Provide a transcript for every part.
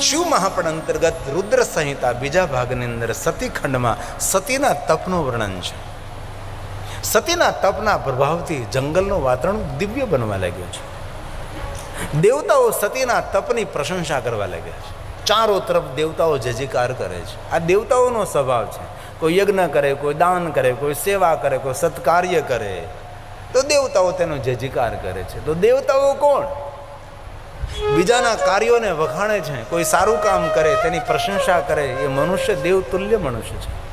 શિવ મહાપણ અંતર્ગત રુદ્ર સંહિતા બીજા ભાગની અંદર સતી ખંડમાં સતીના તપનું વર્ણન છે સતીના તપના પ્રભાવથી જંગલનું વાતાવરણ દિવ્ય બનવા લાગ્યું છે દેવતાઓ સતીના તપની પ્રશંસા કરવા લાગ્યા છે ચારો તરફ દેવતાઓ જજીકાર કરે છે આ દેવતાઓનો સ્વભાવ છે કોઈ યજ્ઞ કરે કોઈ દાન કરે કોઈ સેવા કરે કોઈ સત્કાર્ય કરે તો દેવતાઓ તેનો જજીકાર કરે છે તો દેવતાઓ કોણ બીજાના કાર્યોને વખાણે છે, કોઈ સારું કામ કરે, તેની પ્રશંસા કરે, એ મનુષ્ય દેવતુલ્ય મનુષ્ય છે.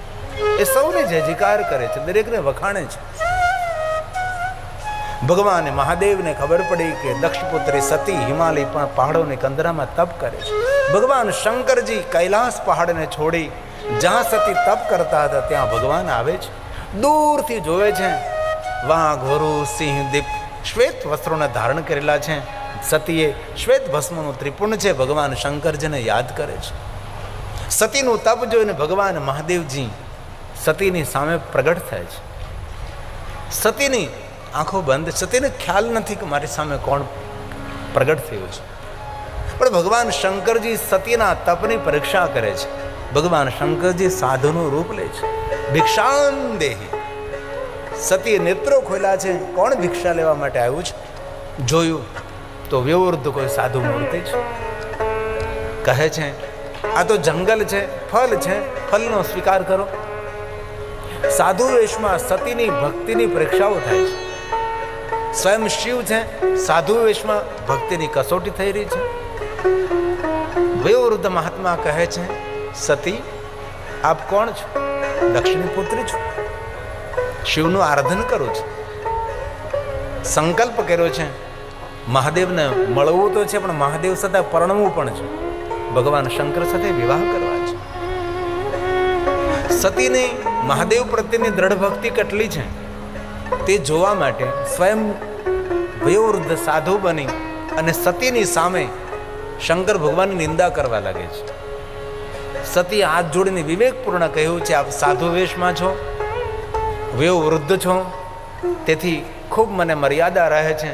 એ સૌને જયજયકાર કરે છે, દરેકને વખાણે છે. ભગવાન મહાદેવને ખબર પડી કે દક્ષપુત્રી સતી હિમાલય પણ પહાડોની કંદરામાં તપ કરે છે. ભગવાન શંકરજી કૈલાસ પહાડને છોડી જ્યાં સતી તપ કરતા હતા, ત્યાં ભગવાન આવે છે. દૂરથી જોવે છે, વાઘ વરુ સિંહ, દીપ શ્વેત વસ્ત્રોને ધારણ કરેલા છે. સતીએ શ્વેત ભસ્મનું ત્રિપુણ છે, ભગવાન શંકરજીને યાદ કરે છે. સતીનું તપ જોઈને ભગવાન મહાદેવજી સતીની સામે પ્રગટ થાય છે. સતીની આંખો બંધ, સતીને ખ્યાલ નથી કે મારી સામે કોણ પ્રગટ થયું છે. પણ ભગવાન શંકરજી સતીના તપની પરીક્ષા કરે છે. ભગવાન શંકરજી સાધુનું રૂપ લે છે. ભિક્ષાન દેહી સતીએ નેત્રો ખોલ્યા છે. કોણ ભિક્ષા લેવા માટે આવ્યું છે? જોયું તો વ્યવૃદ્ધ કોઈ સાધુ મૂર્તિ છે. કહે છે, આ તો જંગલ છે, ફલ છે, ફલનો સ્વીકાર કરો. સાધુ વેશમાં સતીની ભક્તિની પરીક્ષાઓ થાય છે. સ્વયં શિવ છે, સાધુ વેશમાં ભક્તિની કસોટી થઈ રહી છે. વયોવૃદ્ધ મહાત્મા કહે છે, સતી, આપ કોણ છો? દક્ષિણી પુત્રી છો? શિવનું આરાધન કરું છું. સંકલ્પ કર્યો છે. મહાદેવને મળવું તો છે, પણ મહાદેવ સાથે પરણવું પણ છે. ભગવાન શંકર સાથે વિવાહ કરવા છે. સતીની મહાદેવ પ્રત્યેની દ્રઢ ભક્તિ કેટલી છે? તે જોવા માટે સ્વયં વયોવૃદ્ધ સાધુ બની અને સતીની સામે શંકર ભગવાનની નિંદા કરવા લાગે છે. સતી હાથ જોડીને વિવેકપૂર્ણ કહ્યું છે, આપ સાધુ વેશમાં છો. વયોવૃદ્ધ છો. તેથી ખૂબ મને મર્યાદા રહે છે.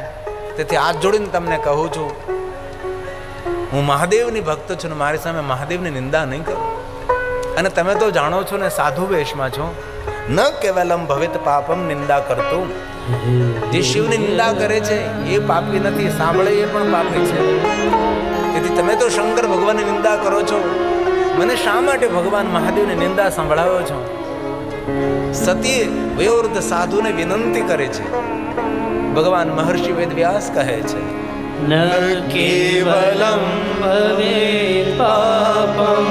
તેથી હાથ જોડીને તમને કહું છું, હું મહાદેવની ભક્ત છું ને મારી સામે મહાદેવની નિંદા નહીં કરું. અને તમે તો જાણો છો ને સાધુ વેશમાં છો. ન કેવલમ ભવિત પાપમ નિંદા કરતું. જે શિવની નિંદા કરે છે, એ પાપી નથી, સાંભળે એ પણ પાપી છે. તેથી તમે તો શંકર ભગવાનની નિંદા કરો છો. મને શા માટે ભગવાન મહાદેવની નિંદા સંભળાવો છો? સતીએ વયોવૃદ્ધ સાધુને વિનંતી કરે છે. ભગવાન મહર્ષિ વેદ વ્યાસ કહે છે, ન કેવલમ ભવે પાપમ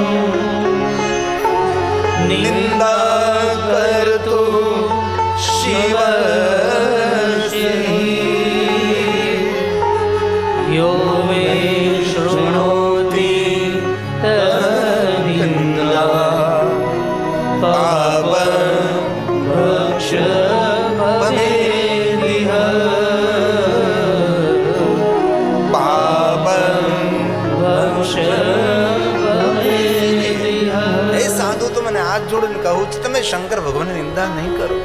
જોડીને તમે શંકર ભગવાનની નિંદા નહીં કરો.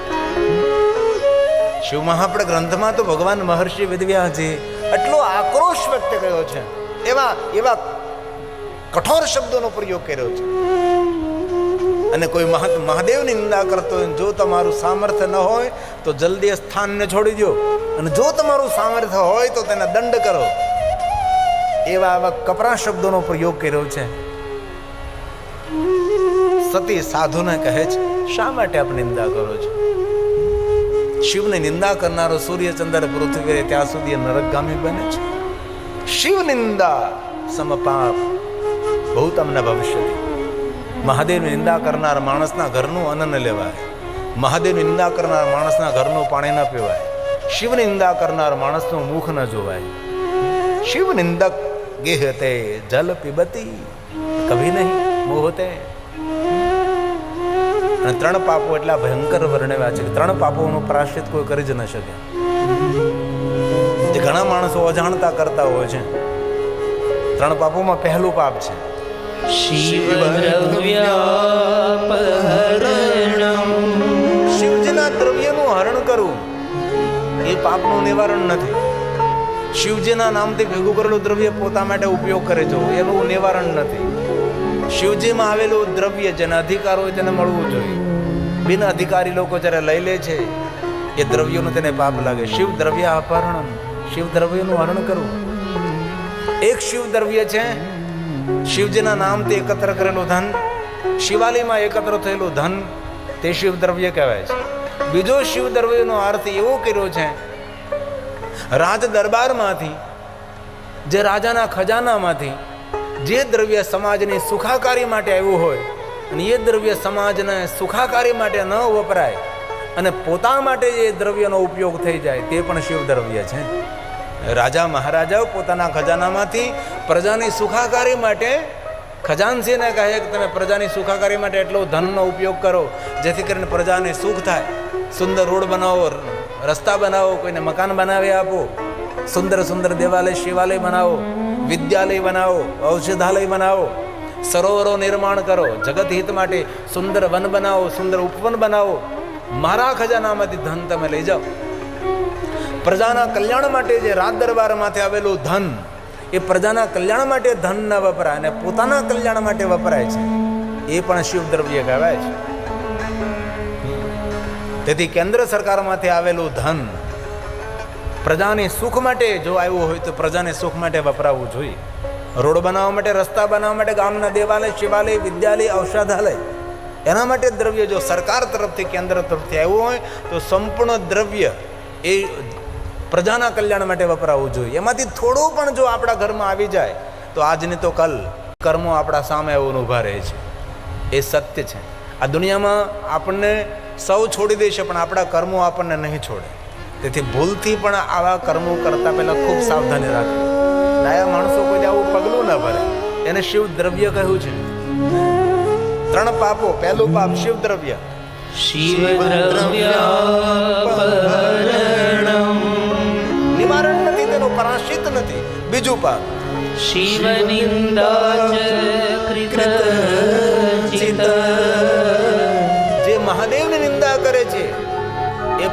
શિવ મહાપડ ગ્રંથમાં તો ભગવાન મહર્ષિ વિદ્યાજી એટલો આક્રોશ વ્યક્ત કર્યો છે. એવા એવા કઠોર શબ્દોનો પ્રયોગ કર્યો છે. અને કોઈ મહા, મહાદેવની નિંદા કરતો હોય જો તમારું સામર્થ્ય ન હોય, તો જલ્દી સ્થાનને છોડી દો અને જો તમારું સામર્થ્ય હોય તો તેને દંડ કરો. એવા આવા કપરા શબ્દોનો પ્રયોગ કર્યો છે. સતી સાધુને કહે છે, શા માટે આપ નિંદા કરો છો? શિવની નિંદા કરનારો સૂર્ય ચંદ્ર પૃથ્વી ત્યાં સુધી નરકગામી બને છે. શિવ નિંદા સમપાપ બહુ તમને ભવિષ્ય મહાદેવની નિંદા કરનાર માણસના ઘરનું અન્ન લેવાય. મહાદેવની નિંદા કરનાર માણસના ઘરનું પાણી ન પીવાય. શિવની નિંદા કરનાર માણસનું મુખ ન જોવાય. શિવ નિંદક ગેહતે જલ પીબતી, કભી નહીં મોહતે. અને ત્રણ પાપો એટલા ભયંકર વર્ણવ્યા છે કે ત્રણ પાપોનું પ્રાશ્ચિત કોઈ કરી જ ન શકે. જે ઘણા માણસો અજાણતા કરતા હોય છે. ત્રણ પાપોમાં પહેલું પાપ છે. શિવજીના દ્રવ્યનું હરણ કરવું એ પાપનું નિવારણ નથી. શિવજીના નામથી ભેગું કરેલું દ્રવ્ય પોતા માટે ઉપયોગ કરે છે. એનું નિવારણ નથી. શિવજીમાં આવેલું દ્રવ્ય જેને અધિકાર હોય તેને મળવું જોઈએ. બિન અધિકારી લોકો જ્યારે લઈ લે છે, એ દ્રવ્યોનું તેને પાપ લાગે. શિવ દ્રવ્ય અપહરણ, શિવ દ્રવ્યનું હરણ કરવું. એક શિવ દ્રવ્ય છે, શિવજીના નામથી એકત્ર કરેલું ધન, શિવાલયમાં એકત્ર થયેલું ધન, તે શિવ દ્રવ્ય કહેવાય છે. બીજો શિવ દ્રવ્યનો અર્થ એવો કર્યો છે, રાજ દરબારમાંથી, જે રાજાના ખજાનામાંથી જે દ્રવ્ય સમાજની સુખાકારી માટે આવ્યું હોય અને એ દ્રવ્ય સમાજને સુખાકારી માટે ન વપરાય અને પોતા માટે જે દ્રવ્યનો ઉપયોગ થઈ જાય તે પણ શિવ દ્રવ્ય છે. રાજા મહારાજાઓ પોતાના ખજાનામાંથી પ્રજાની સુખાકારી માટે ખજાનસીને કહે કે તમે પ્રજાની સુખાકારી માટે એટલો ધનનો ઉપયોગ કરો, જેથી કરીને પ્રજાને સુખ થાય. સુંદર રોડ બનાવો, રસ્તા બનાવો, કોઈને મકાન બનાવી આપો. સુંદર સુંદર દેવાલય, શિવાલય બનાવો. વિદ્યાલય બનાવો, ઔષધાલય બનાવો, સરોવરો નિર્માણ કરો, જગત હિત માટે સુંદર વન બનાવો, સુંદર ઉપવન બનાવો. મારા ખજાનામાંથી ધન તમે લઈ જાઓ. પ્રજાના કલ્યાણ માટે જે રાજ દરબારમાંથી આવેલું ધન, એ પ્રજાના કલ્યાણ માટે ધન ન વપરાય અને પોતાના કલ્યાણ માટે વપરાય છે. એ પણ શિવ દ્રવ્ય કહેવાય છે. તેથી કેન્દ્ર સરકારમાંથી આવેલું ધન પ્રજાની સુખ માટે જો આવ્યું હોય તો પ્રજાને સુખ માટે વપરાવવું જોઈએ. રોડ બનાવવા માટે, રસ્તા બનાવવા માટે, ગામના દેવાલય, શિવાલય, વિદ્યાલય, ઔષધાલય. એના માટે દ્રવ્ય જો સરકાર તરફથી, કેન્દ્ર તરફથી આવ્યું હોય તો સંપૂર્ણ દ્રવ્ય એ પ્રજાના કલ્યાણ માટે વપરાવવું જોઈએ. એમાંથી થોડું પણ જો આપણા ઘરમાં આવી જાય તો આજની તો કલ, કર્મો આપણા સામે એવું ઊભા રહે છે. એ સત્ય છે. આ દુનિયામાં આપણને સૌ છોડી દેશે પણ આપણા કર્મો આપણને નહીં છોડે. તેથી ભૂલથી પણ આવા કર્મો કરતા પહેલાં ખૂબ સાવધાની રાખવી. ડાયા માણસો કોઈ આવું પગલું ન ભરે. એને શિવ દ્રવ્ય કહ્યું છે. ત્રણ પાપો. પહેલું પાપ શિવ દ્રવ્ય. શિવદ્રવ્યાપહરણમ નિવારણ નથી તેનું પરાશિત નથી. બીજું પાપ. શિવ નિંદા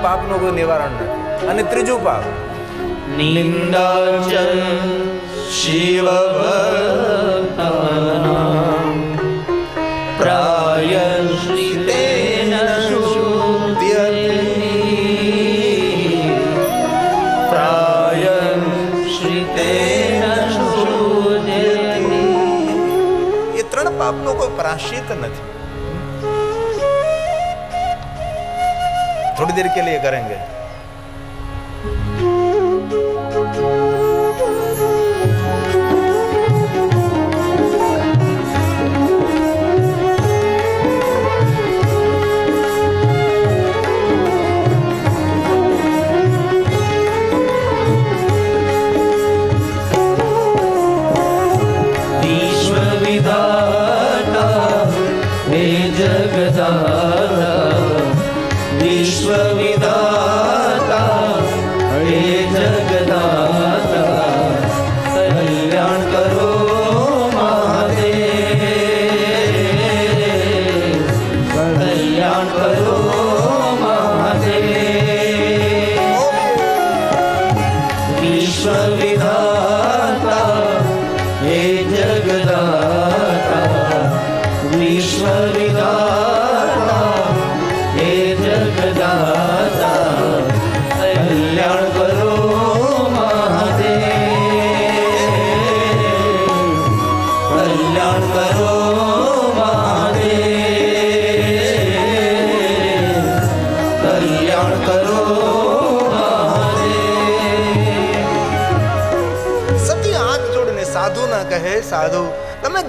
પાપનું કોઈ નિવારણ નથી. અને ત્રીજું પાપ. નિંદા ચ શિવભક્તાનામ. પ્રાયશ્રિતેન શુદ્ધ્યતિ. પ્રાયશ્રિતેન શુદ્ધ્યતિ. એ ત્રણ પાપનું કોઈ પ્રાશ્ચિત નથી. थोड़ी देर के लिए करेंगे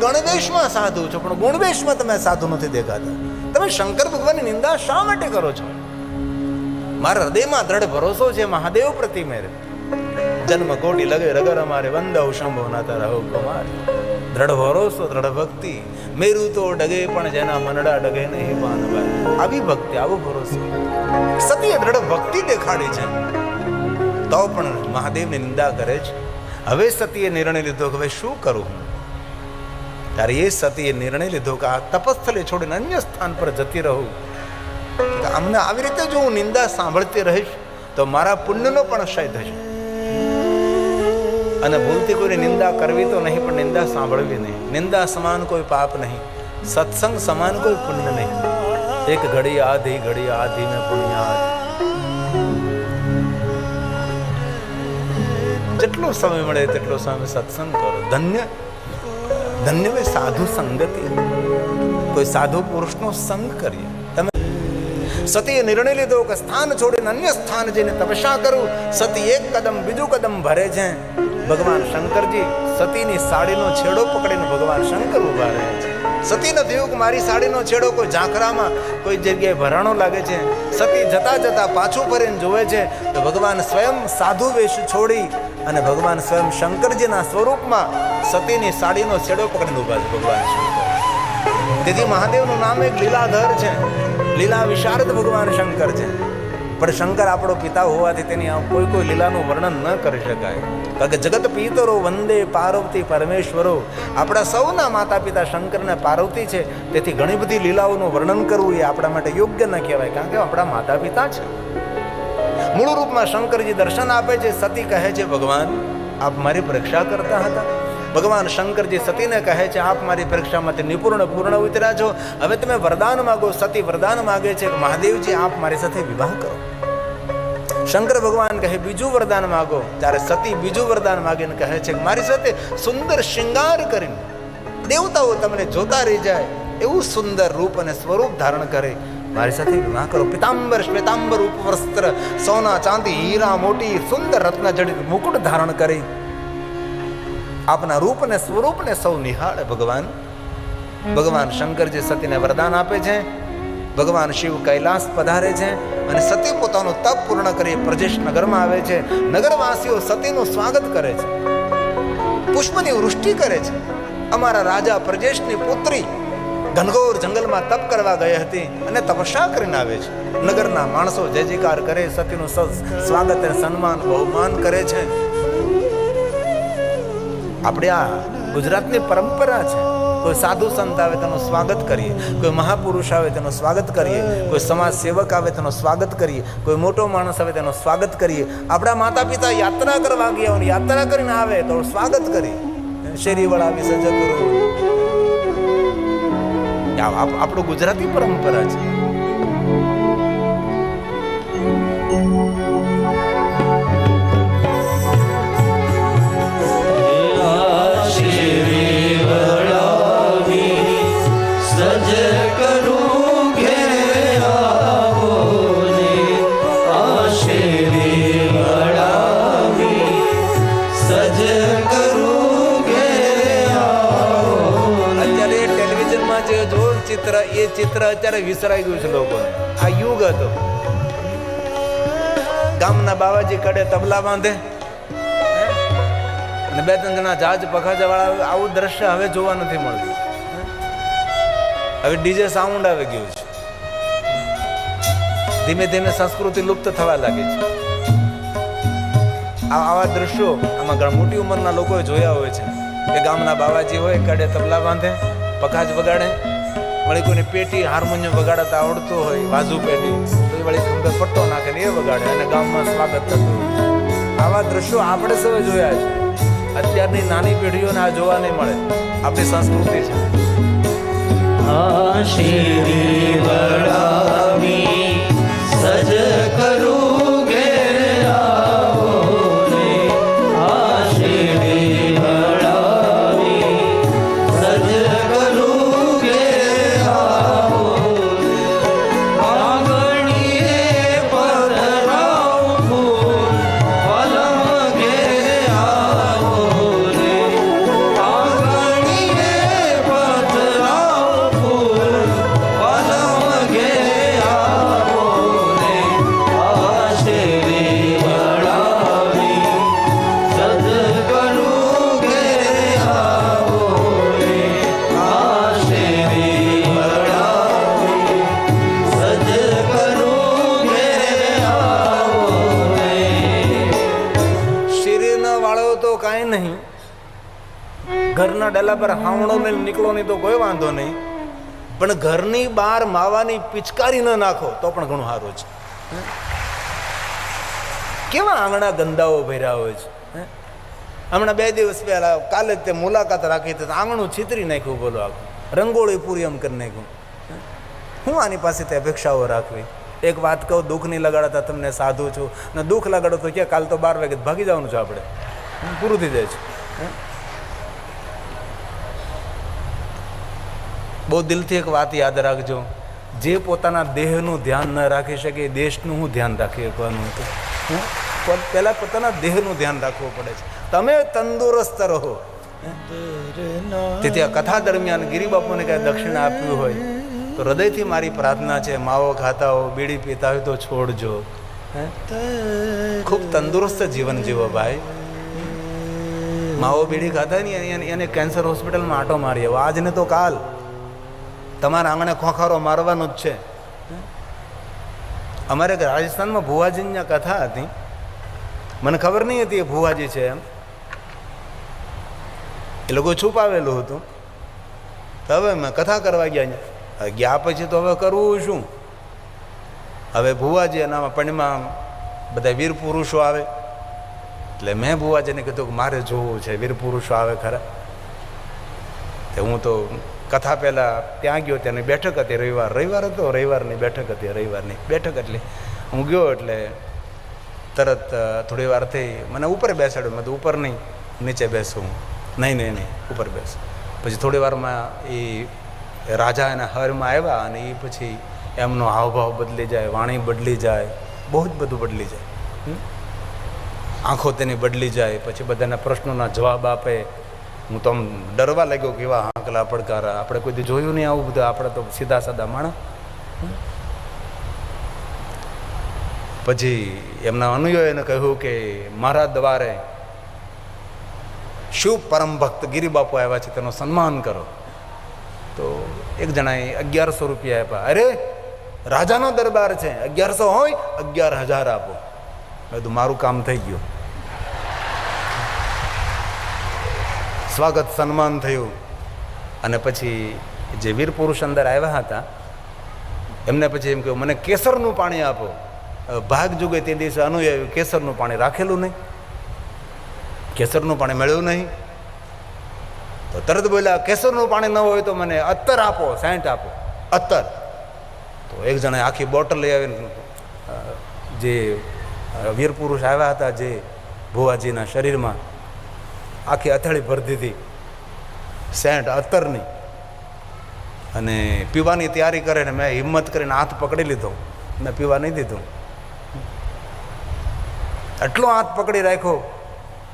ગણવેશમાં સાધુ છો, પણ ગુણવેશમાં તમે સાધુ નથી દેખાતા. તમે શંકર ભગવાનની નિંદા શા માટે કરો છો? મારા હૃદયમાં દ્રઢ ભરોસો છે, મહાદેવ પ્રતિ મેરે જન્મ કોટી લગે રગર અમારે, વંદવ શંભો નાતા રહો કુમાર. દ્રઢ ભરોસો, દ્રઢ ભક્તિ. મેરું તો ડગે પણ જેના મનડા ડગે નહીં પાનભાઈ આવી ભક્તિ, આવો ભરોસો. સતીએ દ્રઢ ભક્તિ દેખાડી છે. તો પણ મહાદેવની નિંદા કરે છે. હવે સતીએ નિર્ણય લીધો કે હવે શું કરું હું? ત્યારે એ સતીએ નિર્ણય લીધો કે આ તપસ્થલે છોડીને અન્ય સ્થાન પર જતી રહું. અમને આવી રીતે જો હું નિંદા સાંભળતી રહીશ, તો મારા પુણ્યનો પણ ક્ષય થશે. અને ભૂલથી કોઈની નિંદા કરવી તો નહીં, પણ નિંદા સાંભળવી નહીં. નિંદા સમાન કોઈ પાપ નહીં. સત્સંગ સમાન કોઈ પુણ્ય નહીં. એક ઘડી આધી ઘડી આધી મેં પુણ્યાદ. જેટલો સમય મળે, તેટલો સમય સત્સંગ કરો. ધન્ય ધન્ય હોય સાધુ સંગતિ કોઈ સાધુ પુરુષનો સંગ કરીએ. તમે સતીએ નિર્ણય લીધો કે સ્થાન છોડીને અન્ય સ્થાન જઈને તપસ્યા કરું. સતી એક કદમ બીજું કદમ ભરે છે. ભગવાન શંકરજી સતીની સાડીનો છેડો પકડીને ભગવાન શંકર ઊભા રહે છે. સતીને થયું કે મારી સાડીનો છેડો કોઈ ઝાંખરામાં કોઈ જગ્યાએ ભરાણો લાગે છે. સતી જતા જતા પાછું ફરીને જોવે છે તો ભગવાન સ્વયં સાધુ વેશ છોડી અને ભગવાન સ્વયં શંકરજીના સ્વરૂપમાં સતીની સાડીનો છેડો પકડીને ઊભા છે, ભગવાન શંકર. તેથી મહાદેવનું નામ એક લીલાધર છે. લીલા વિશારદ ભગવાન શંકર છે. પણ શંકર આપણો પિતા હોવાથી તેની કોઈ કોઈ લીલાનું વર્ણન ન કરી શકાય. કારણ કે જગત પિતરો વંદે પાર્વતી પરમેશ્વરો. આપણા સૌના માતા પિતા શંકર અને પાર્વતી છે. તેથી ઘણી બધી લીલાઓનું વર્ણન કરવું એ આપણા માટે યોગ્ય ન કહેવાય. કારણ કે આપણા માતા પિતા છે. મૂળ રૂપમાં શંકરજી દર્શન આપે છે, સતી કહે છે, ભગવાન, આપ મારી પરીક્ષા કરતા હતા. ભગવાન શંકરજી સતીને કહે છે, આપ મારી પરીક્ષામાંથી નિપુર્ણ પૂર્ણ ઉતર્યા છો. હવે તમે વરદાન માગો, સતી વરદાન માગે છે મહાદેવજી, આપ મારી સાથે વિવાહ કરો. શંકર ભગવાન કહે, બીજું વરદાન માગો. ત્યારે સતી બીજું વરદાન માગીને કહે છે મારી સાથે સુંદર શૃંગાર કરીને દેવતાઓ તમને જોતા રહી જાય, એવું સુંદર રૂપ અને સ્વરૂપ ધારણ કરે. મારી સાથે વિવાહ કરો. પિતાંબર શ્વેતાંબર, ઉપવસ્ત્ર, સોના, ચાંદી, હીરા, મોટી, સુંદર રત્ન જડિત મુકુટ ધારણ કરી આપના રૂપને, સ્વરૂપને સૌ નિહાળે ભગવાન. ભગવાન શંકરજી સતીને વરદાન આપે છે. ભગવાન શિવ કૈલાસ પધારે છે અને સતી પોતાનું તપ પૂર્ણ કરી પ્રજેશ નગરમાં આવે છે. નગરવાસીઓ સતીનું સ્વાગત કરે છે. પુષ્પની વૃષ્ટિ કરે છે. અમારા રાજા પ્રજેશની પુત્રી ઘનઘોર જંગલમાં તપ કરવા ગઈ હતી અને તપસ્યા કરીને આવે છે. નગરના માણસો જય જયકાર કરે, સતીનું સ્વાગત અને સન્માન બહુમાન કરે છે. આપણે આ ગુજરાતની પરંપરા છે. કોઈ સાધુ સંત આવે તેનું સ્વાગત કરીએ, કોઈ મહાપુરુષ આવે તેનું સ્વાગત કરીએ, કોઈ સમાજ સેવક આવે તેનું સ્વાગત કરીએ, કોઈ મોટો માણસ આવે તેનું સ્વાગત કરીએ. આપણા માતા પિતા યાત્રા કરવા ગયા હોય યાત્રા કરીને આવે તો સ્વાગત કરીએ. શેરીવાળા આ આપ- આપણું ગુજરાતી પરંપરા છે. જે જો ચિત્ર, એ ચિત્ર અત્યારે વિસરાઈ ગયું છે લોકોને. આ યુગ હતો. ગામના બાવાજી કડે તબલા બાંધે? અને બે ત્રણ જણા જહાજ પખાજા વાળા આવું દ્રશ્ય હવે જોવા નથી મળતું. હવે ડીજે સાઉન્ડ આવી ગયું છે. ધીમે ધીમે સંસ્કૃતિ લુપ્ત થવા લાગી છે. આવા દ્રશ્યો આમાં મોટી ઉંમરના લોકોએ જોયા હોય છે. કે ગામના બાવાજી હોય, કડે તબલા બાંધે. પખાજ વગાડે. વળી કોઈને પેટી હાર્મોનિયમ વગાડતા આવડતું હોય બાજુ પેટી. તો એ વળી ખંભે પટ્ટો નાખે એ વગાડે અને ગામમાં સ્વાગત થતું આવા દ્રશ્યો આપણે સૌ જોયા છે. અત્યારની નાની પેઢીઓને આ જોવા નહીં મળે. આપણી સંસ્કૃતિ છે. શિરી વળાવી હાવણો ને નીકળો નહીં તો કોઈ વાંધો નહીં. પણ ઘરની બહાર માવાની પિચકારી ન નાખો તો પણ ઘણું સારું છે. કેવા આંગણા ગંદાઓ ભર્યા હોય છે? હમણાં બે દિવસ પહેલા કાલે તે મુલાકાત રાખી હતી આંગણું છીતરી નાખ્યું, બોલો આખું રંગોળી પૂરી એમ કરી નાખ્યું. હું આની પાસે તે અપેક્ષાઓ રાખવી? એક વાત કહું, દુઃખ નહીં લગાડતા તમને સાધુ છું. ને દુઃખ લગાડો તો ક્યાં, કાલ તો બાર વાગે ભાગી જવાનું છે આપણે. પૂરું થઈ જાય છે. બહુ દિલથી એક વાત યાદ રાખજો. જે પોતાના દેહનું ધ્યાન ન રાખી શકે દેશનું હું ધ્યાન રાખી શકવાનું હતું. હે? પહેલાં પોતાના દેહનું ધ્યાન રાખવું પડે છે. તમે તંદુરસ્ત રહો. તેથી આ કથા દરમિયાન ગિરિબાપુને કાંઈ દક્ષિણા આપ્યું હોય તો હૃદયથી મારી પ્રાર્થના છે, માવો ખાતા હો બીડી પીતા હોય તો છોડજો? ખૂબ તંદુરસ્ત જીવન જીવો ભાઈ. માવો, બીડી ખાતા નહીં એને કેન્સર હોસ્પિટલમાં આટો મારી આવો. આજને તો કાલ. તમારા આંગણે ખોખારો મારવાનો જ છે. અમારે રાજસ્થાનમાં ભુવાજીની કથા હતી. મને ખબર નહીં હતી એ ભુવાજી છે એમ. એ લોકો છુપાવેલું હતું. તો હવે મેં કથા કરવા ગયા ગયા પછી તો હવે કરવું શું? હવે ભુવાજી એનામાં પણમાં બધા વીર પુરુષો આવે. એટલે મેં ભુવાજીને કીધું કે મારે જોવું છે, વીર પુરુષો આવે ખરા. તે હું તો કથા પહેલાં ત્યાં ગયો ત્યાંની બેઠક હતી, રવિવાર. રવિવાર હતો, રવિવારની બેઠક હતી, રવિવારની બેઠક એટલે હું ગયો એટલે તરત થોડી વાર થઈ. મને ઉપર બેસાડ્યો, મેં તો ઉપર નહીં, નીચે બેસું નહીં નહીં નહીં, ઉપર બેસ. પછી થોડી વારમાં એ રાજા એના હરમાં આવ્યા અને એ પછી એમનો હાવભાવ બદલી જાય, વાણી બદલી જાય, બહુ જ બધું બદલી જાય? આંખો તેની બદલી જાય, પછી બધાના પ્રશ્નોના જવાબ આપે. હું તો આમ ડરવા લાગ્યો કે એવા આંકલા પડકારા આપણે કોઈ જોયું નહીં આવું બધું. આપણે તો સીધા સાદા માણસ. પછી એમના અનુયાયીને કહ્યું કે મારા દ્વારે શું પરમ ભક્ત ગિરિબાપુ આવ્યા છે તેનો સન્માન કરો. તો એક જણાએ અગિયારસો રૂપિયા આપ્યા. અરે, રાજાનો દરબાર છે. અગિયારસો હોય, અગિયાર હજાર આપો. કીધું, મારું કામ થઈ ગયું. સ્વાગત સન્માન થયું. અને પછી જે વીર પુરુષ અંદર આવ્યા હતા, એમને પછી એમ કહ્યું, મને કેસરનું પાણી આપો. ભાગ જુગે તે દિવસે અનુયાયું કેસરનું પાણી રાખેલું નહીં. કેસરનું પાણી મળ્યું નહીં. તો તરત બોલ્યા, કેસરનું પાણી ન હોય તો મને અત્તર આપો સાઠ આપો. અત્તર. તો એક જણે આખી બોટલ લઈ આવીને જે વીર પુરુષ આવ્યા હતા જે ભુવાજીના શરીરમાં આખી અથાળી ભરી દીધી. સેન્ટ અત્તરની અને પીવાની તૈયારી કરે ને મેં હિંમત કરીને હાથ પકડી લીધો. મેં પીવા નહીં દીધું. એટલો હાથ પકડી રાખ્યો.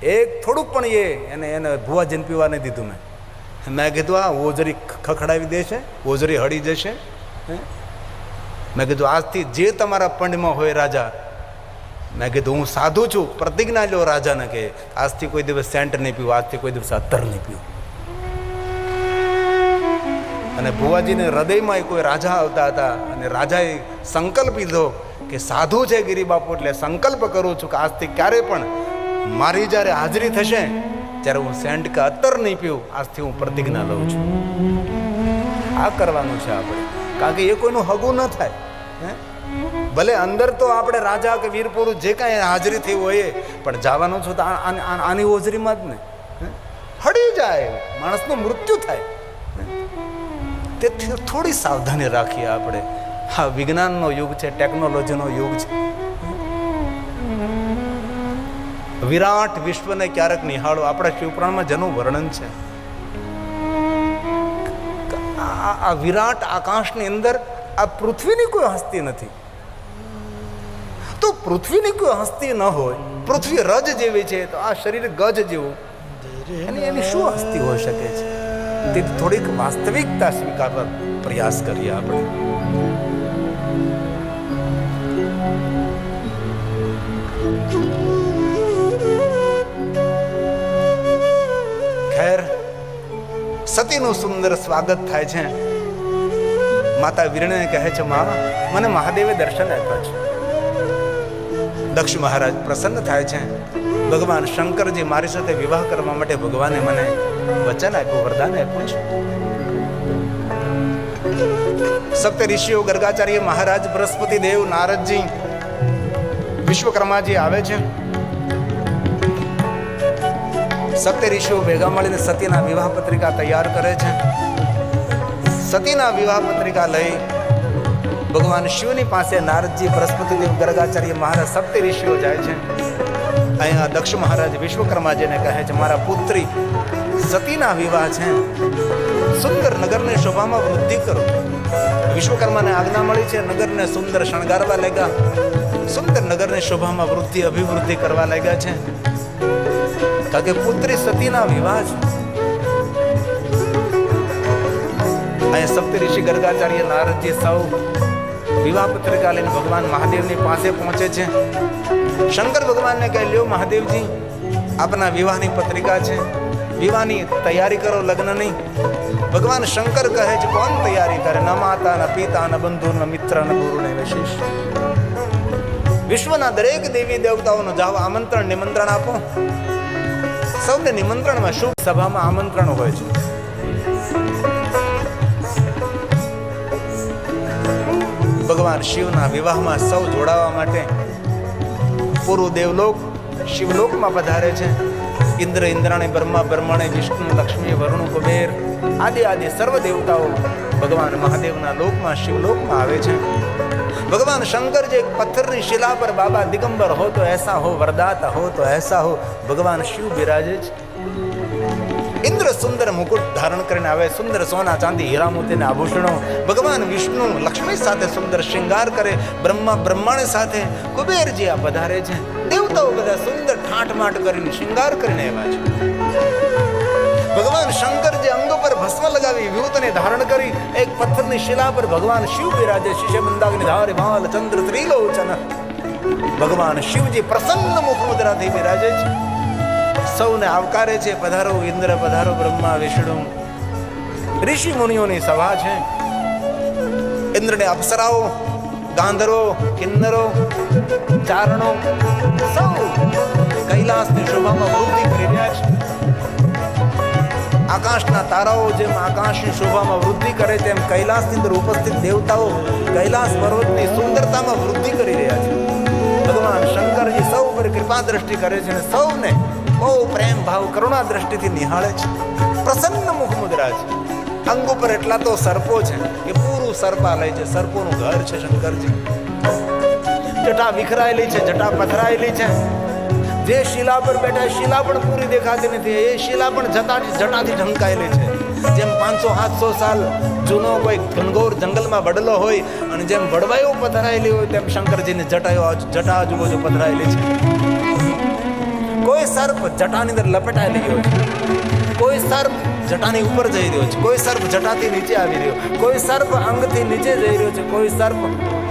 એક થોડુંક પણ એ એને એને ભુવાજીને પીવા નહીં દીધું મેં. મેં કીધું, આ ઓજરી ખખડાવી દેશે, ઓજરી હળી જશે? મેં કીધું, આજથી જે તમારા પંડમાં હોય રાજા મેં કીધું, હું સાધુ છું, પ્રતિજ્ઞા લો રાજાને કે આજથી કોઈ દિવસ સેન્ટ નહીં પીવું, આજથી કોઈ દિવસ અત્તર નહીં પીવું. અને ભુવાજીને હૃદયમાં કોઈ રાજા આવતા હતા અને રાજાએ સંકલ્પ લીધો કે સાધુ છે ગિરિબાપુ, એટલે સંકલ્પ કરું છું કે આજથી ક્યારે પણ મારી જ્યારે હાજરી થશે, ત્યારે હું સેન્ટ કે અત્તર નહીં પીવું, આજથી હું પ્રતિજ્ઞા લઉં છું. આ કરવાનું છે આપણે. કારણ કે એ કોઈનું હગું ન થાય, હે? ભલે અંદર તો આપણે રાજા કે વીર પુરુષ જે કાંઈ હાજરી થઈ હોય પણ જવાનું છું તો આની હોજરીમાં જ ને? હળી જાય. માણસનું મૃત્યુ થાય. તેથી થોડી સાવધાની રાખીએ આપણે. હા વિજ્ઞાનનો યુગ છે, ટેકનોલોજીનો યુગ છે. વિરાટ વિશ્વને ક્યારેક નિહાળો. આપણા શિવપુરાણમાં જેનું વર્ણન છે. આ વિરાટ આકાશની અંદર આ પૃથ્વીની કોઈ હસ્તી નથી. તો પૃથ્વીની કોઈ હસ્તી ન હોય. પૃથ્વી રજ જેવી છે તો આ શરીર ગજ જેવું. એની એની શું હસ્તી હોઈ શકે છે? તેથી થોડીક વાસ્તવિકતા સ્વીકારવા પ્રયાસ કરીએ આપણે. ખેર, સતીનું સુંદર સ્વાગત થાય છે. માતા વીરણે કહે છે, મા, મને મહાદેવે દર્શન આપ્યા છે. દક્ષ મહારાજ પ્રસન્ન થાય છે. ભગવાન શંકરજી મારી સાથે વિવાહ કરવા માટે ભગવાને મને વચન આપ્યું, વરદાન આપ્યું છે. સપ્ત ઋષિઓ, ગર્ગાચાર્ય, મહારાજ, બૃહસ્પતિ દેવ, નારદજી, વિશ્વકર્માજી આવે છે. સત્ય ઋષિઓ ભેગા મળીને સતીના વિવાહ પત્રિકા તૈયાર કરે છે. સતીના વિવાહ પત્રિકા લઈ ભગવાન શિવની પાસે નારદજી, બૃહસ્પતિદેવ, ગર્ગાચાર્ય, મહારાજ સપ્ત ઋષિઓ જાય છે. અહીંયા દક્ષ મહારાજ વિશ્વકર્માજીને કહે છે, મારા પુત્રી, સતીના વિવાહ છે. સુંદર નગરને શોભામાં વૃદ્ધિ કરો. વિશ્વકર્માને આજ્ઞા મળી છે, નગરને સુંદર શણગારવા લાગ્યા. સુંદર નગરને શોભામાં વૃદ્ધિ, અભિવૃદ્ધિ કરવા લાગ્યા છે. કારણ કે પુત્રી સતીના વિવાહ છે. અહીંયા સપ્ત ઋષિ, ગર્ગાચાર્ય, નારદજી સૌ વિવાહ પત્રિકા લઈને ભગવાન મહાદેવની પાસે પહોંચે છે. શંકર ભગવાનને કહે, લ્યો મહાદેવજી, આપના વિવાહની પત્રિકા છે. વિવાહની તૈયારી કરો લગ્નની ભગવાન શંકર કહે છે, કોણ તૈયારી કરે? ન માતા, ન પિતા, ન બંધુ, ન મિત્ર, ન ગુરુ, ને વિશેષ વિશ્વના દરેક દેવી દેવતાઓનો જાવ આમંત્રણ, નિમંત્રણ આપો. સૌને નિમંત્રણમાં શુભ સભામાં આમંત્રણ હોય છે. ભગવાન શિવના વિવાહમાં સૌ જોડાવા માટે પૂર્વ દેવલોક શિવલોકમાં પધારે છે. ઇન્દ્ર ઇન્દ્રાણી, બ્રહ્મા બ્રહ્મણે, વિષ્ણુ, લક્ષ્મી, વરુણ, કુબેર, આદિ આદિ સર્વ દેવતાઓ ભગવાન મહાદેવના લોકમાં શિવલોકમાં આવે છે. ભગવાન શંકર જે પથ્થરની શિલા પર બાબા દિગંબર, હો તો એસા હો, વરદાતા હો તો એસા હો. ભગવાન શિવ બિરાજે છે. સુંદર મુકુટ ધારણ કરીને આવે, સુંદર સોના ચાંદી હીરા મોતીના આભૂષણો. ભગવાન વિષ્ણુ લક્ષ્મી સાથે સુંદર શૃંગાર કરે, બ્રહ્મા બ્રહ્માણ સાથે કુબેરજી આ પધારે છે. દેવતાઓ બધા સુંદર ઠાઠમાટ કરીને શૃંગાર કરીને આવ્યા છે. ભગવાન શંકર જે અંગ પર ભસ્મ લગાવી વિભૂતને ધારણ કરી, એક પથ્થરની શિલા પર ભગવાન શિવ બિરાજે, શિષ્ય મંદાગ્નિ ધારે ભાલ ચંદ્ર, ત્રિલોચન. ભગવાન શિવજી પ્રસન્ન મુખ મુદ્રાથી બિરાજે છે. સૌને આવકારે છે. પધારો ઇન્દ્ર, પધારો બ્રહ્મા, વિષ્ણુ. ઋષિ મુનિઓની સભા છે. ઇન્દ્રને અપ્સરાઓ, ગાંધરો, કિન્નરો, ચારણો, સૌ કૈલાસની શોભામાં વૃદ્ધિ કરી રહ્યા છે. આકાશના તારાઓ જેમ આકાશની શોભામાં વૃદ્ધિ કરે તેમ કૈલાસની અંદર ઉપસ્થિત દેવતાઓ કૈલાસ પર્વતની સુંદરતામાં વૃદ્ધિ કરી રહ્યા છે. ભગવાન શંકરજી સૌ પર કૃપા દ્રષ્ટિ કરે છે અને સૌને બહુ પ્રેમ ભાવ કરુણા દ્રષ્ટિથી નિહાળે છે. પ્રસન્ન મુખ મુદ્રા છે અંગ ઉપર એટલા તો સર્પો છે કે પૂરું સર્પાલય છે, સર્પોનું ઘર છે શંકરજી. જટા વિખરાયેલી છે, જટા પથરાયેલી છે. જે શિલા પર બેઠા શિલા પણ પૂરી દેખાતી નથી. એ શિલા પણ જટા જટાથી ઢંકાયેલી છે. જેમ પાંચસો, સાતસો સાલ જૂનો કોઈ ઘનઘોર જંગલમાં વડલો હોય અને જેમ વડવાઈઓ પથરાયેલી હોય, તેમ શંકરજીની જટાયો જટા આજુબાજુ પથરાયેલી છે. કોઈ સર્પ જટાની અંદર લપેટાઈ રહ્યો છે. કોઈ સર્પ જટાની ઉપર જઈ રહ્યો છે. કોઈ સર્પ જટાથી નીચે આવી રહ્યો કોઈ સર્પ અંગથી નીચે જઈ રહ્યો છે. કોઈ સર્પ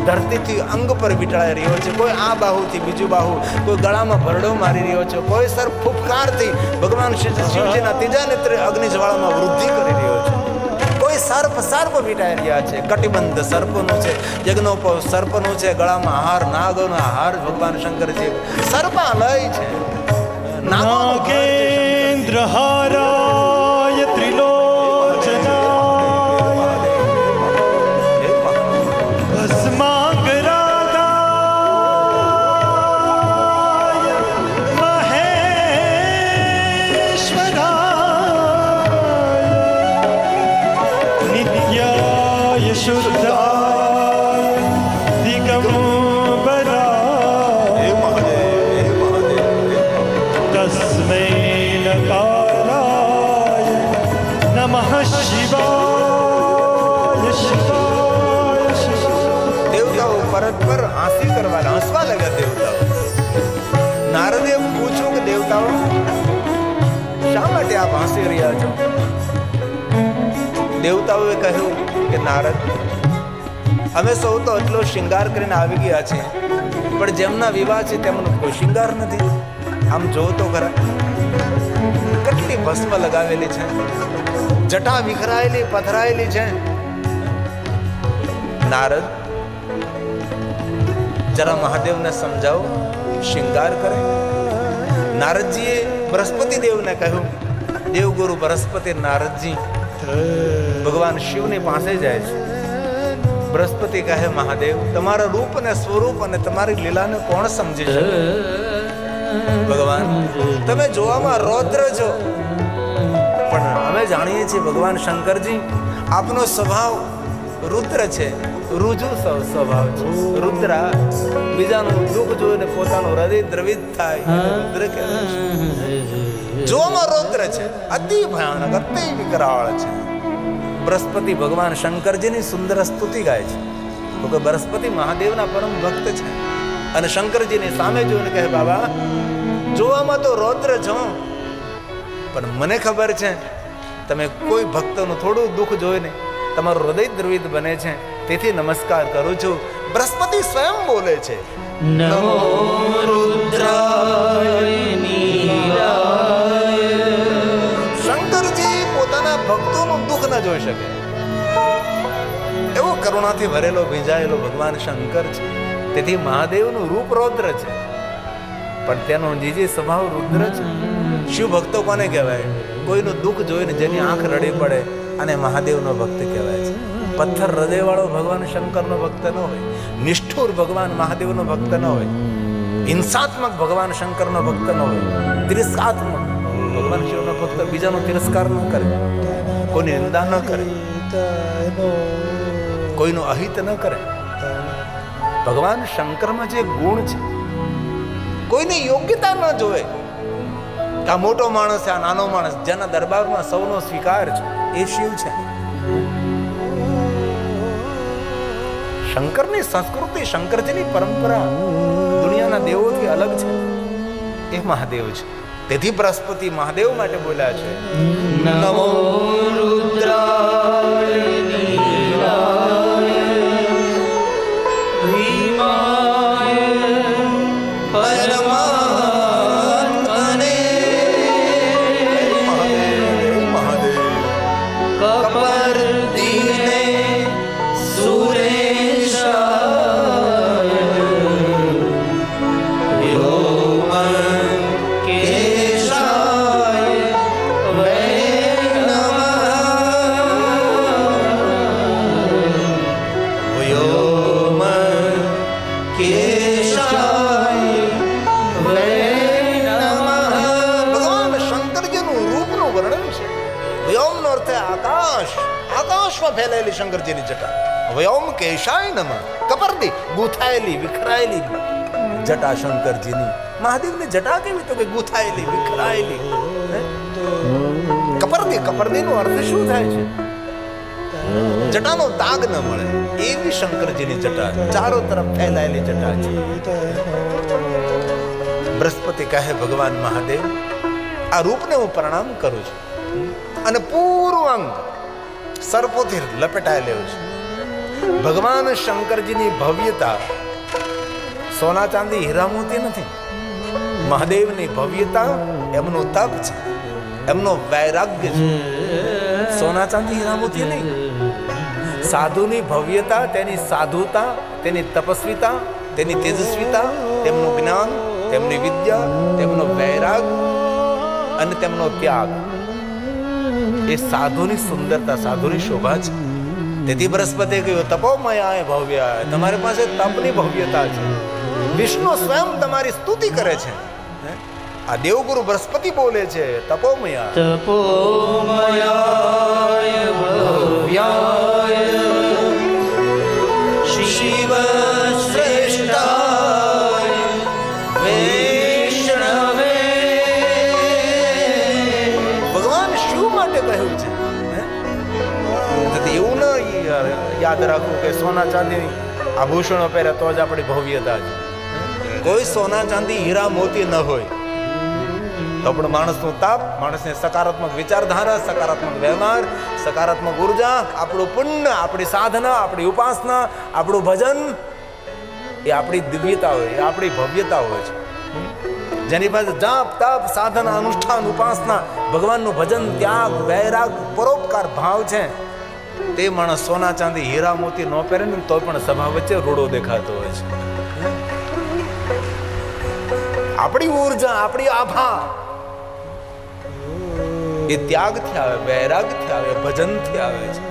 ધરતીથી અંગ પર વીંટળાઈ રહ્યો છે. કોઈ આ બાહુથી બીજું બાહુ કોઈ ગળામાં ભરડો મારી રહ્યો છે. કોઈ સર્પ ફૂફકારથી ભગવાન શિવજીના ત્રીજા નેત્રે અગ્નિ જ્વાળામાં વૃદ્ધિ કરી રહ્યો છે. કોઈ સર્પ સર્પ વીટાઈ રહ્યા છે. કટિબંધ સર્પનું છે. યજ્ઞોપ સર્પનું છે. ગળામાં હાર નાગોનો હાર ભગવાન શંકરજી સર્પાલય છે. નાગોનું ઘર છે માટે આપ હસી રહ્યા છો? દેવતાઓએ કહ્યું કે, નારદ, અમે સૌ તો એટલો શિંગાર કરીને આવી ગયા છે પણ જેમના વિવાહ છે તેમનો કોઈ શિંગાર નથી. આમ જો તો ખરા, કેટલી ભસ્મ લગાવેલી છે. જટા વિખરાયેલી, પથરાયેલી છે. નારદ, જરા મહાદેવને સમજાવો, શિંગાર કરે. નારદજીએ બૃહસ્પતિ દેવને કહ્યું દેવગુરુ બૃહસ્પતિ નારદજી ભગવાન શિવની પાસે જાય છે. બૃહસ્પતિ કહે, મહાદેવ, તમારા રૂપ અને સ્વરૂપ અને તમારી લીલાને કોણ સમજે છે? ભગવાન, તમે જોવામાં રૌદ્ર છો. પણ અમે જાણીએ છીએ, ભગવાન શંકરજી, આપનો સ્વભાવ રુદ્ર છે. રુજુ સ્વ- સ્વભાવ છે. રુદ્ર બીજાનું દુઃખ જોઈને પોતાનું હૃદય દ્રવિત થાય. રુદ્ર કહેવાય છે જોવામાં રૌદ્ર છે. અતિ ભયાનક, અતિ વિકરાળ છે. બૃહસ્પતિ ભગવાન શંકરજીની સુંદર સ્તુતિ ગાય છે. તો કે બૃહસ્પતિ મહાદેવના પરમ ભક્ત છે. અને શંકરજીની સામે જોઈને કહે, બાબા, જોવામાં તો રૌદ્ર છો. પણ મને ખબર છે, તમે કોઈ ભક્તનું થોડું દુઃખ જોઈને તમારું હૃદય દ્રવિત બને છે. તેથી નમસ્કાર કરું છું. બૃહસ્પતિ સ્વયં બોલે છે, નમો રુદ્રાય. જોઈ શકે. એવો કરુણાથી ભરેલો, ભીંજાયેલો ભગવાન શંકર છે. તેથી મહાદેવનું રૂપ રૌદ્ર છે. પણ તેનો જીજી સ્વભાવ રુદ્ર છે. શિવ ભક્તો કોને કહેવાય? કોઈનું દુઃખ જોઈને જેની આંખ રડી પડે અને મહાદેવનો ભક્ત કહેવાય છે. પથ્થર હૃદયવાળો ભગવાન શંકરનો ભક્ત ન હોય. નિષ્ઠુર ભગવાન મહાદેવનો ભક્ત ન હોય. હિંસાત્મક ભગવાન શંકરનો ભક્ત ન હોય. તિરસ્કાત્મક ભગવાન શિવનો ભક્ત બીજાનો તિરસ્કાર ન કરે, કોઈની નિંદા ન કરે, કોઈનું અહિત ન કરે. ભગવાન શંકરમાં જે ગુણ છે, કોઈની યોગ્યતા ન જોવે. આ મોટો માણસ, આ નાનો માણસ, જેના દરબારમાં સૌનો સ્વીકાર છે, એ શિવ છે. શંકરની સંસ્કૃતિ શંકરજીની પરંપરા દુનિયાના દેવોથી અલગ છે. એ મહાદેવ છે. તેથી બૃહસ્પતિ મહાદેવ માટે બોલ્યા છે. નમો કપર નીલાય આકાશમાં શંકરજીની જટા વ્યોમ કેશાય નમ. કપરદી, ગૂંથાયેલી, વિખરાયેલી જટા શંકરજીની મહાદેવની જટા કેવી તો કે ગૂંથાયેલી, વિખરાયેલી? કપરદી, કપરદીનો અર્થ શું થાય છે? જટાનો દાગ ન મળે, એવી શંકરજીની જટા. ચારો તરફ ફેલાયેલી જટા છે. બૃહસ્પતિ કહે, ભગવાન મહાદેવ, આ રૂપને હું પ્રણામ કરું છું. અને પૂર્વાંગ સર્પોથી લપેટાયેલો છે. ભગવાન શંકરજીની ભવ્યતા સોના ચાંદી હીરા મોતી નથી. મહાદેવની ભવ્યતા એમનું તપ છે. એમનો વૈરાગ્ય છે. સોના ચાંદી હીરા મોતી નહીં. સાધુની ભવ્યતા, તેની સાધુતા, તેની તપસ્વીતા, તેની તેજસ્વીતા, તેમનું જ્ઞાન, તેમની વિદ્યા, તેમનો વૈરાગ અને તેમનો ત્યાગ. એ સાધુની સુંદરતા, સાધુની શોભા છે તેથી બૃહસ્પતિએ કહ્યું, તપોમયા ભવ્ય તમારી પાસે તપની ભવ્યતા છે. વિષ્ણુ સ્વયં તમારી સ્તુતિ કરે છે. આ દેવગુરુ બૃહસ્પતિ બોલે છે, તપોમયા તપોમયા ભવ્યાય યાદ રાખવું કે સોના ચાંદીની આભૂષણો પહેરે તો જ આપણી ભવ્યતા છે. કોઈ સોના ચાંદી હીરા મોતી ન હોય. તો પણ માણસનું તાપ, માણસને સકારાત્મક વિચારધારા, સકારાત્મક વ્યવહાર, સકારાત્મક ઊર્જા, આપણું પુણ્ય, આપણી સાધના, આપણી ઉપાસના, આપણું ભજન, એ આપણી દિવ્યતા હોય, એ આપણી ભવ્યતા હોય છે. જેની પાસે જાપ, તપ, સાધના, અનુષ્ઠાન, ઉપાસના, ભગવાનનું ભજન, ત્યાગ, વૈરાગ, પરોપકાર, ભાવ છે. તે માણસ સોના ચાંદી, હીરા, મોતી ન પહેરે ને તો પણ સભા વચ્ચે રૂડો દેખાતો હોય છે. આપણી ઊર્જા, આપણી આભા. એ ત્યાગથી આવે, વૈરાગથી આવે, ભજનથી આવે છે.